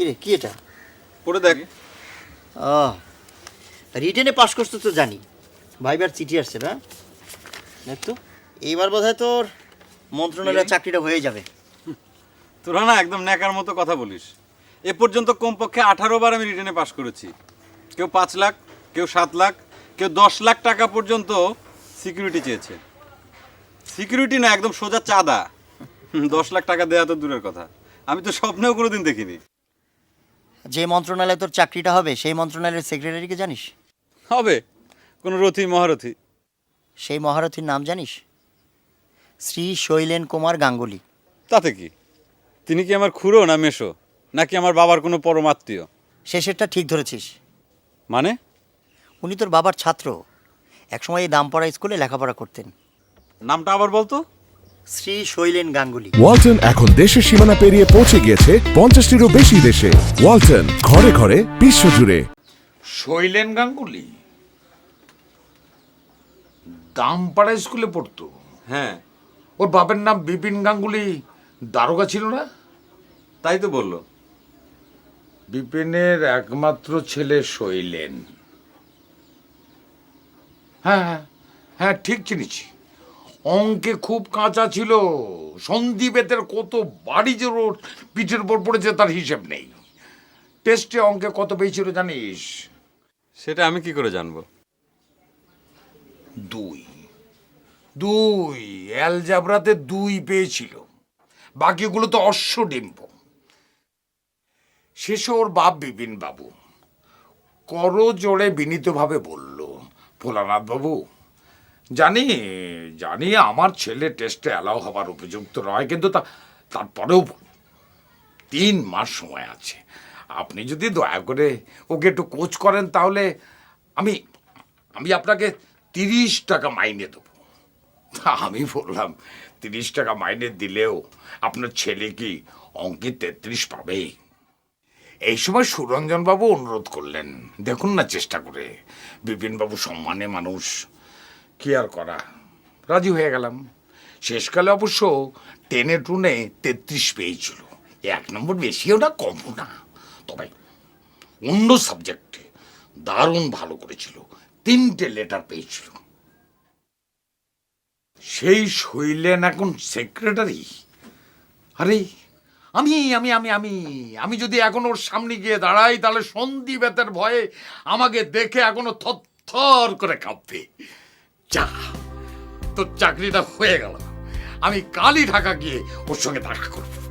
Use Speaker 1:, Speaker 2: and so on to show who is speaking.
Speaker 1: কি রে কি এটা?
Speaker 2: পড়ে দেখ।
Speaker 1: ও রিটেনে পাশ করতে তো জানি। ভাইবার চিঠি আসছে না? দেখ তো এইবার বোধহয় তোর মন্ত্রণালয়ের চাকরিটা হয়ে যাবে।
Speaker 2: তোরা না একদম ন্যাকার মতো কথা বলিস। এ পর্যন্ত কমপক্ষে আঠারো বার আমি রিটার্নে পাশ করেছি। কেউ পাঁচ লাখ কেউ সাত লাখ কেউ দশ লাখ টাকা পর্যন্ত সিকিউরিটি চেয়েছে। সিকিউরিটি না একদম সোজা চাঁদা। দশ লাখ টাকা দেওয়া তো দূরের কথা। আমি তো স্বপ্নেও কোনোদিন দেখিনি।
Speaker 1: যে মন্ত্রণালয়ে তোর চাকরিটা হবে সেই মন্ত্রণালয়ের সেক্রেটারিকে জানিস?
Speaker 2: হবে। কোনো রথী মহারথী।
Speaker 1: সেই মহারথীর নাম জানিস? শ্রী শৈলেন কুমার গাঙ্গুলি।
Speaker 2: তাতে কি? তিনি কি আমার খুড়ো না মেশো নাকি আমার বাবার কোনো পরমাত্মীয়
Speaker 1: শেষেরটা ঠিক ধরেছিস।
Speaker 2: মানে?
Speaker 1: উনি তোর বাবার ছাত্র। একসময় এই দামপাড়া স্কুলে লেখাপড়া করতেন।
Speaker 2: নামটা আবার বলতো?
Speaker 1: শ্রী শৈলেন গাঙ্গুলি।
Speaker 3: ওয়ালটন এখন দেশের সীমানা পেরিয়ে পৌঁছে গিয়েছে পঞ্চাশটিরও বেশি দেশে। ওয়ালটন ঘরে ঘরে বিশ্বজুড়ে।
Speaker 4: শৈলেন গাঙ্গুলি? দামপাড়া স্কুলে পড়তো?
Speaker 2: হ্যাঁ।
Speaker 4: ওর বাপের নাম বিপিন গাঙ্গুলি দারোগা ছিল না?
Speaker 2: তাই তো বলল।
Speaker 4: বিপিনের একমাত্র ছেলে শৈলেন। হ্যাঁ হ্যাঁ হ্যাঁ ঠিক চিনেছি। অঙ্কে খুব কাঁচা ছিল। সন্দীপেতের কত বাড়ি যে ওর পিঠের উপর পড়েছে তার হিসেব নেই। টেস্টে অঙ্কে কত পেয়েছিল জানিস?
Speaker 2: সেটা আমি কি করে জানব?
Speaker 4: দুই। দুই। অ্যালজাবরাতে দুই পেয়েছিল। বাকিগুলো তো অশ্ব অশ্বডিম্ব। শেষে ওর বাপ বিপিন বাবু করো জোরে বিনীতভাবে বলল ভোলানাথ বাবু জানি জানি আমার ছেলে টেস্টে অ্যালাউ হবার উপযুক্ত নয়, কিন্তু তা, তারপরেও তিন মাস সময় আছে। আপনি যদি দয়া করে ওকে একটু কোচ করেন তাহলে আমি আমি আপনাকে তিরিশ টাকা মাইনে দেবো। আমি বললাম, তিরিশ টাকা মাইনে দিলেও আপনার ছেলে কি অঙ্কে তেত্রিশ পাবে? এই সময় সুরঞ্জনবাবু অনুরোধ করলেন। দেখুন না চেষ্টা করে। বিপিনবাবু সম্মানে মানুষ। কি আর করা? রাজি হয়ে গেলাম। শেষকালে অবশ্য টেনে টুনে তেত্রিশ পেয়েছিল। এক নম্বর বেশিও না, কমও না। তবে অন্য সাবজেক্টে দারুণ ভালো করেছিল। তিনটে লেটার পেয়েছিল। সেই শৈলেন এখন সেক্রেটারি আরে, আমি আমি আমি আমি আমি যদি এখন ওর সামনে গিয়ে দাঁড়াই, তাহলে সন্দীপেতের ভয়ে আমাকে দেখে এখনও থর করে কাঁপবে। যা তোর চাকরিটা হয়ে গেল। আমি কালই ঢাকা গিয়ে ওর সঙ্গে দেখা করব।